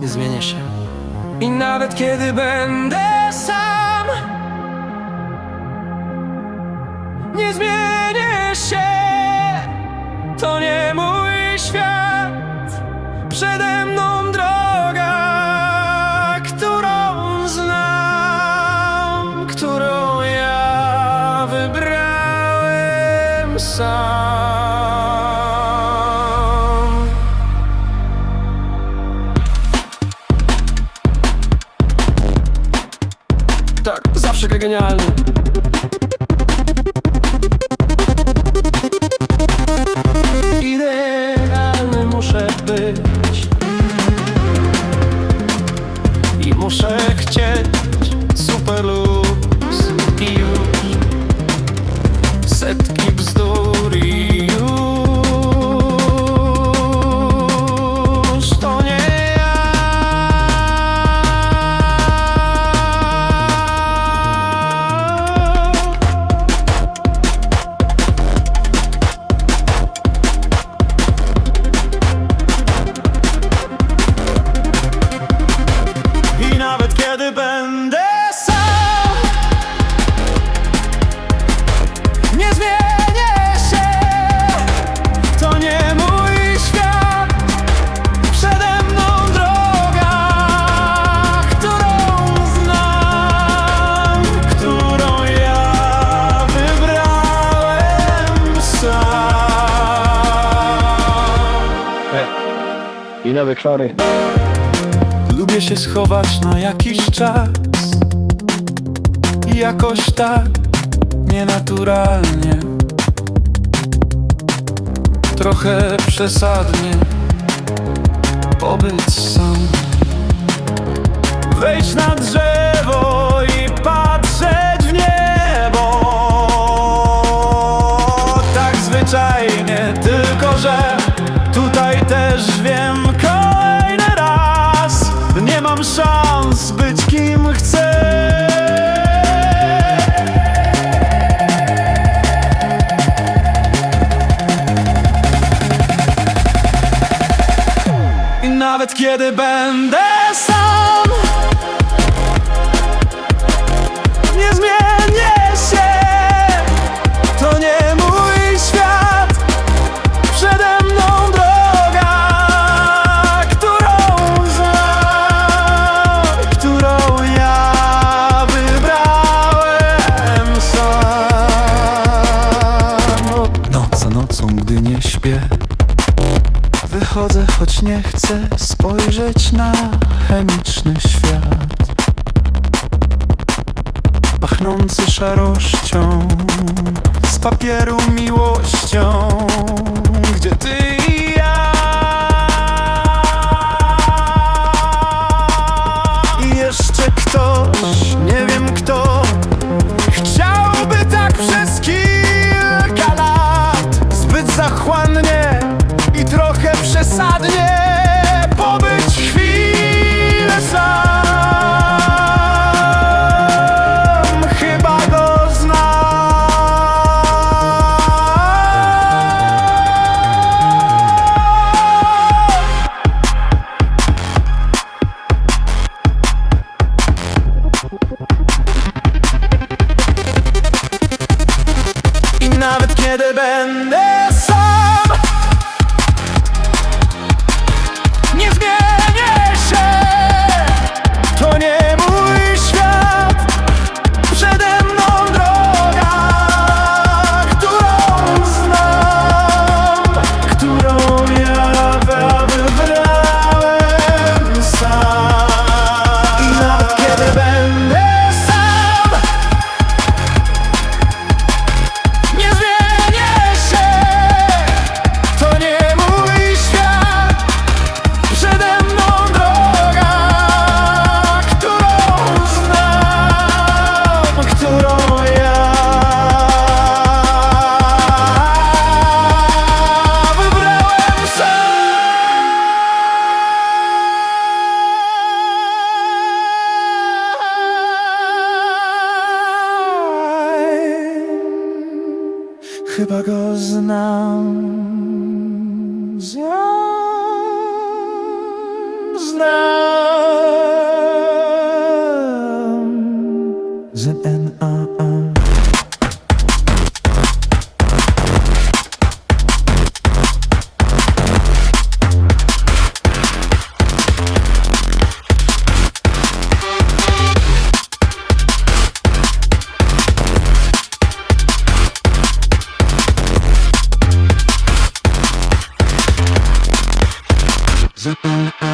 nie zmienię się. I nawet kiedy będę sam, nie zmienię się. To nie mój świat, przede mną droga, którą znam, którą ja wybrałem sam. Tak, zawsze genialny. Idealny muszę być I muszę chcieć super I nowe klory. Lubię się schować na jakiś czas. I Jakoś tak nienaturalnie. Trochę przesadnie Pobyć sam. Wejść na drzewo szans być kim chcę. I nawet kiedy będę sam Wychodzę, choć nie chcę spojrzeć na chemiczny świat. Pachnący szarością Z papieru miłością. Gdzie ty przesadnie Chyba go znam. Znam, znam. znam ZNA Zone